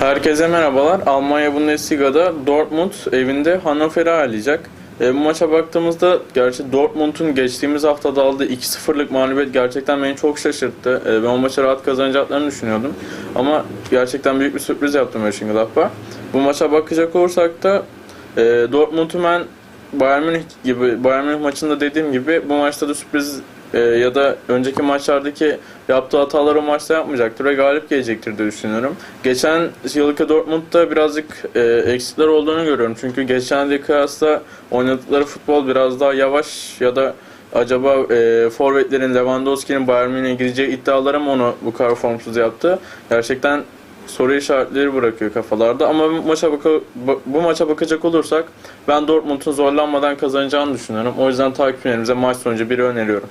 Herkese merhabalar. Almanya Bundesliga'da Dortmund evinde Hannover'i ağırlayacak. E, bu maça baktığımızda gerçi Dortmund'un geçtiğimiz haftada aldığı 2-0'lık mağlubiyet gerçekten beni çok şaşırttı. E, ben o maça rahat kazanacaklarını düşünüyordum. Ama gerçekten büyük bir sürpriz yaptı Mönchengladbach. Bu maça bakacak olursak da e, Dortmund'u ben Bayern Münih gibi Bayern Münih maçında dediğim gibi bu maçta da sürpriz e, ya da önceki maçlardaki yaptığı hataları maçta yapmayacaktır ve galip gelecektir diye düşünüyorum. Geçen yılki Dortmund'da birazcık e, eksikler olduğunu görüyorum. Çünkü geçen yıla kıyasla oynadıkları futbol biraz daha yavaş ya da acaba e, forvetlerin Lewandowski'nin Bayern Münih'e gireceği iddiaları mı onu bu kadar formsuz yaptı? Gerçekten soru işaretleri bırakıyor kafalarda ama bu maça baka- ba- bu maça bakacak olursak ben Dortmund'un zorlanmadan kazanacağını düşünüyorum. O yüzden takipçilerimize maç sonucu biri öneriyorum.